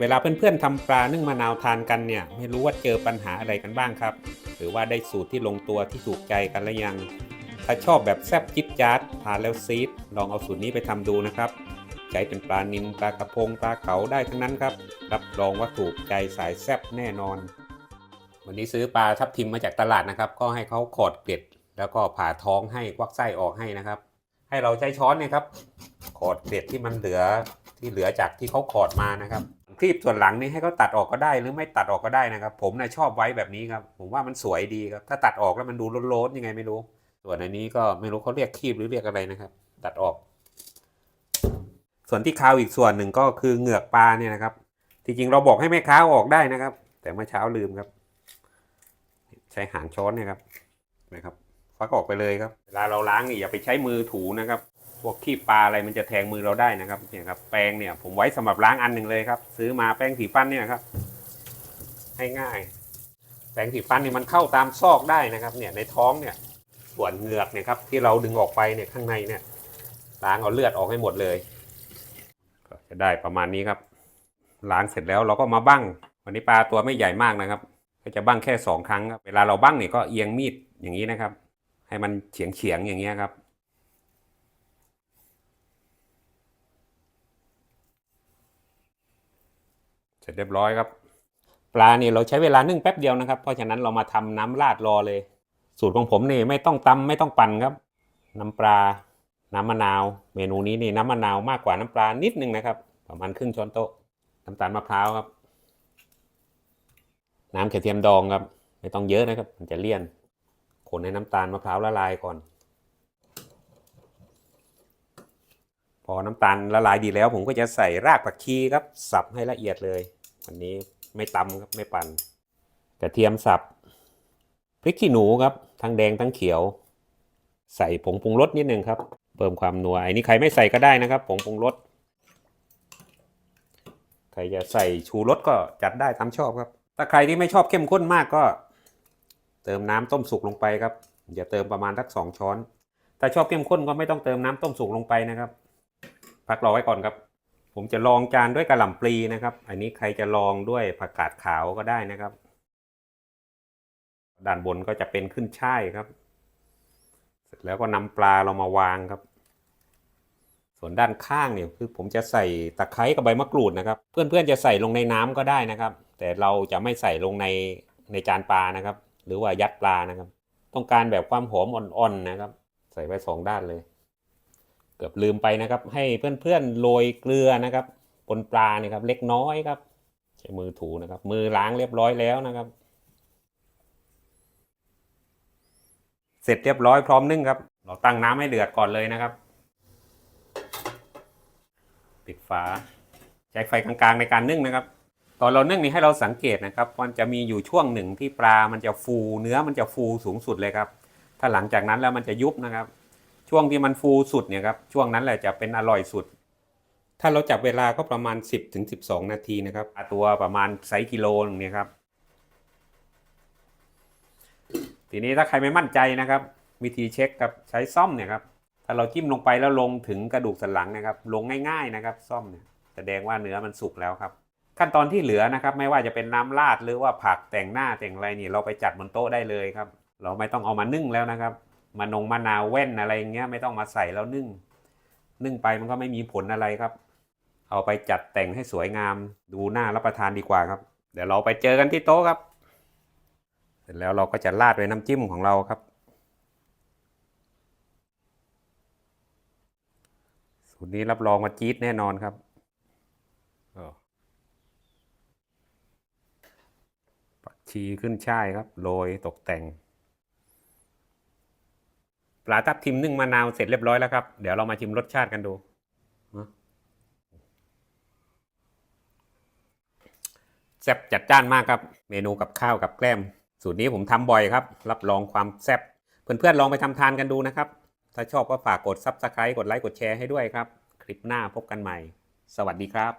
เวลาเพื่อนๆทำปลานึ่งมะนาวทานกันเนี่ย ไม่รู้ว่าเจอปัญหาอะไรกันบ้างครับ หรือว่าได้สูตรที่ลงตัวที่ถูกใจกันหรือยัง ถ้าชอบแบบแซ่บจิ๊ดจ๊าดทานแล้วซีด ลองเอาสูตรนี้ไปทำดูนะครับ ใช้เป็นปลานิลปลากระพงปลาเก๋าได้ทั้งนั้นครับ รับรองว่าถูกใจสายแซ่บแน่นอน วันนี้ซื้อปลาทับทิมมาจากตลาดนะครับ ก็ให้เขาขอดเกล็ด แล้วก็ผ่าท้องให้ควักไส้ออกให้นะครับ ให้เราใช้ช้อนเนี่ยครับขอดเกล็ดที่มันเหลือที่เหลือจากที่เขาขอดมานะครับ ครีบส่วนหลังนี่ให้เขาตัดออกก็ได้หรือไม่ตัดออกก็ได้นะครับ ผมนะชอบไว้แบบนี้ครับ ผมว่ามันสวยดีครับ ถ้าตัดออกแล้วมันดูโล้นๆยังไงไม่รู้ ส่วนอันนี้ก็ไม่รู้เขาเรียกครีบหรือเรียกอะไรนะครับ ตัดออก ส่วนที่คาวอีกส่วนหนึ่งก็คือเหงือกปลาเนี่ยนะครับจริงๆเราบอกให้แม่ค้าออกได้นะครับ แต่เมื่อเช้าลืมครับ ใช้หางช้อนเนะครับนะครับฟักออกไปเลยครับ เวลาเราล้างนี่อย่าไปใช้มือถูนะครับ พวกขี้ปลาอะไรมันจะแทงมือเราได้นะครับเนี่ยครับแปรงเนี่ยผมไว้สำหรับล้างอันหนึ่งเลยครับ ซื้อมาแป้งสีฟันเนี่ยครับให้ง่ายแปรงสีฟันนี่มันเข้าตามซอกได้นะครับ เนี่ยในท้องเนี่ยส่วนเหงือกเนี่ยครับที่เราดึงออกไปเนี่ยข้างในเนี่ยล้างเอาเลือดออกให้หมดเลยก็จะได้ประมาณนี้ครับล้างเสร็จแล้วเราก็มาบั้งวันนี้ปลาตัวไม่ใหญ่มากนะครับ ก็จะบั้งแค่สองครั้งครับเวลาเราบั้งเนี่ยก็เอียงมีดอย่างนี้นะครับ ให้มันเฉียงเฉียงอย่างเงี้ยครับ สร็จเรียบร้อยครับ ปลาเนี่ยเราใช้เวลานึ่งแป๊บเดียวนะครับ เพราะฉะนั้นเรามาทำน้ำราดรอเลย สูตรของผมนี่ไม่ต้องตำไม่ต้องปั่นครับ น้ำปลา น้ำมะนาว เมนูนี้นี่น้ำมะนาวมากกว่าน้ำปลานิดนึงนะครับ ประมาณครึ่งช้อนโต๊ะน้ำตาลมะพร้าวครับ น้ำกระเทียมดองครับ ไม่ต้องเยอะนะครับ มันจะเลี่ยน คนให้น้ำตาลมะพร้าวละลายก่อน พอน้ำตาลละลายดีแล้ว ผมก็จะใส่รากผักชีครับ สับให้ละเอียดเลย วันนี้ไม่ตำครับไม่ปั่นกระเทียมสับพริกขี้หนูครับ ทั้งแดงทั้งเขียว ใส่ผงปรุงรสนิดนึงครับ เพิ่มความนัวไอ้นี่ใครไม่ใส่ก็ได้นะครับ ผงปรุงรสใครจะใส่ชูรสก็จัดได้ตามชอบครับ ถ้าใครที่ไม่ชอบเข้มข้นมากก็ เติมน้ำต้มสุกลงไปครับอย่าเติมประมาณสักสองช้อน ถ้าชอบเข้มข้นก็ไม่ต้องเติมน้ำต้มสุกลงไปนะครับ พักรอไว้ก่อนครับ ผมจะลองจานด้วยกระหล่ำปลีนะครับ อันนี้ใครจะลองด้วยผักกาดขาวก็ได้นะครับ ด้านบนก็จะเป็นขึ้นช่ายครับ เสร็จแล้วก็นำปลาเรามาวางครับ ส่วนด้านข้างเนี่ยคือผมจะใส่ตะไคร้กับใบมะกรูดนะครับ เพื่อนๆจะใส่ลงในน้ำก็ได้นะครับ แต่เราจะไม่ใส่ลงในในจานปลานะครับ หรือว่ายัดปลานะครับ ต้องการแบบความหอมอ่อนๆนะครับ ใส่ไว้สองด้านเลย เกือบลืมไปนะครับ ให้เพื่อนๆโรยเกลือนะครับบนปลาเนี่ยครับ เล็กน้อยครับ ใช้มือถูนะครับ มือล้างเรียบร้อยแล้วนะครับ เสร็จเรียบร้อยพร้อมนึ่งครับ เราตั้งน้ำให้เดือดก่อนเลยนะครับ ปิดฝาใช้ไฟกลางๆในการนึ่งนะครับ ตอนเรานึ่งนี่ให้เราสังเกตนะครับ มันจะมีอยู่ช่วงหนึ่งที่ปลามันจะฟูเนื้อมันจะฟูสูงสุดเลยครับ ถ้าหลังจากนั้นแล้วมันจะยุบนะครับ ช่วงที่มันฟูสุดเนี่ยครับช่วงนั้นแหละจะเป็นอร่อยสุด ถ้าเราจับเวลาก็ประมาณ 10ถึง12 นาทีนะครับตัวประมาณไซส์กิโลนึงเนี่ยครับ ทีนี้ถ้าใครไม่มั่นใจนะครับ วิธีเช็คกับใช้ซ่อมเนี่ยครับถ้าเราจิ้มลงไปแล้วลงถึงกระดูกสันหลังนะครับ ลงง่าย ๆนะครับ ซ่อมเนี่ยแสดงว่าเนื้อมันสุกแล้วครับ ขั้นตอนที่เหลือนะครับ ไม่ว่าจะเป็นน้ำราดหรือว่าผักแต่งหน้าแต่งอะไรนี่เราไปจัดบนโต๊ะได้เลยครับ เราไม่ต้องเอามานึ่งแล้วนะครับ มานงมะนาวแว่นอะไรอย่างเงี้ยไม่ต้องมาใส่แล้วนึ่ง นึ่งไปมันก็ไม่มีผลอะไรครับ เอาไปจัดแต่งให้สวยงามดูน่ารับประทานดีกว่าครับ เดี๋ยวเราไปเจอกันที่โต๊ะครับ เสร็จแล้วเราก็จะราดด้วยน้ำจิ้มของเราครับ สูตรนี้รับรองว่าจี๊ดแน่นอนครับผักชีขึ้นช่ายครับโรยตกแต่ง ปลาทับทิมนึ่งมะนาวเสร็จเรียบร้อยแล้วครับ เดี๋ยวเรามาชิมรสชาติกันดู แซ่บจัดจ้านมากครับ เมนูกับข้าวกับแกล้ม สูตรนี้ผมทำบ่อยครับ รับรองความแซ่บเพื่อนๆลองไปทำทานกันดูนะครับ ถ้าชอบก็ฝากกด Subscribe กดไลค์กดแชร์ให้ด้วยครับ คลิปหน้าพบกันใหม่ สวัสดีครับ